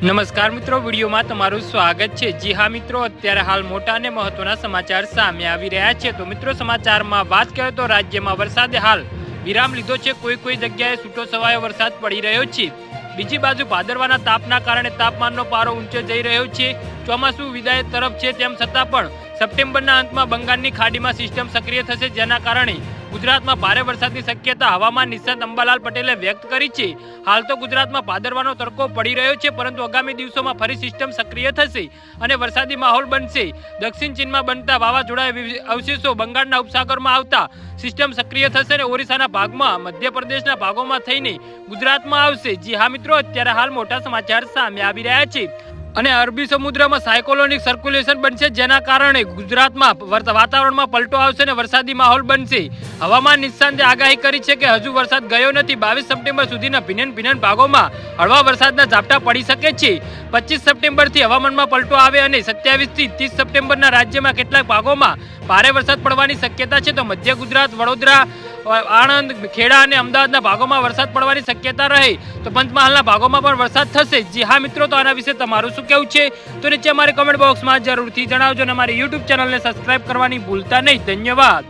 નમસ્કાર મિત્રો, વિડીયોમાં તમારું સ્વાગત છે. જી હા મિત્રો, અત્યારે હાલ મોટા અને મહત્વના સમાચાર સામે આવી રહ્યા છે. તો મિત્રો, સમાચારમાં વાત કરીએ તો રાજ્યમાં વરસાદે હાલ વિરામ લીધો છે. કોઈ કોઈ જગ્યાએ છૂટો છવાયો વરસાદ પડી રહ્યો છે. બીજી બાજુ ભાદરવાના તાપના કારણે તાપમાનનો પારો ઊંચો જઈ રહ્યો છે. ચોમાસું વિદાય તરફ છે તેમ છતાં પણ સપ્ટેમ્બરના અંતમાં બંગાળની ખાડીમાં સિસ્ટમ સક્રિય થશે, જેના કારણે ગુજરાતમાં ભારે વરસાદની શક્યતા હવામાન નિષ્ણાત અંબાલાલ પટેલે વ્યક્ત કરી છે. હાલ તો ગુજરાતમાં ભાદરવાનો તડકો પડી રહ્યો છે, પરંતુ આગામી દિવસોમાં ફરી સિસ્ટમ સક્રિય થશે અને વરસાદી માહોલ બનશે. દક્ષિણ ચીનમાં બનતા વાવાઝોડા અવશેષો બંગાળના ઉપસાગરમાં આવતા. સિસ્ટમ સક્રિય થશે અને ઓરિસ્સાના ભાગમાં, મધ્યપ્રદેશના ભાગોમાં થઈને ગુજરાતમાં આવશે. જી હા મિત્રો, અત્યારે હાલ મોટા સમાચાર સામે આવી રહ્યા છે. અને અરબી સમુદ્રમાં સાયકોલોનિક સર્ક્યુલેશન બનશે, જેના કારણે ગુજરાતમાં વાતાવરણમાં પલટો આવશે અને વરસાદી માહોલ બનશે. હવામાન નિષ્ણાંતે આગાહી કરી છે કે હજુ વરસાદ ગયો નથી. બાવીસ સપ્ટેમ્બર સુધીના ભિન્ન ભિન્ન ભાગોમાં હળવા વરસાદના ઝાપટા પડી શકે છે. પચીસ સપ્ટેમ્બરથી હવામાનમાં પલટો આવે અને સત્યાવીસથી ત્રીસ સપ્ટેમ્બરના રાજ્યમાં કેટલાક ભાગોમાં ભારે વરસાદ પડવાની શક્યતા છે. તો મધ્ય ગુજરાત, વડોદરા આણંદ, ખેડા અને અમદાવાદના ભાગોમાં વરસાદ પડવાની શક્યતા રહે. તો પંચમહાલના ભાગોમાં પણ વરસાદ થશે. જી હા મિત્રો, તો આના વિશે તમારું શું કેવું છે તો નીચે અમારે કમેન્ટ બોક્સમાં જરૂરથી જણાવજો અને અમારી યુટ્યુબ ચેનલને સબસ્ક્રાઈબ કરવાની ભૂલતા નહીં. ધન્યવાદ.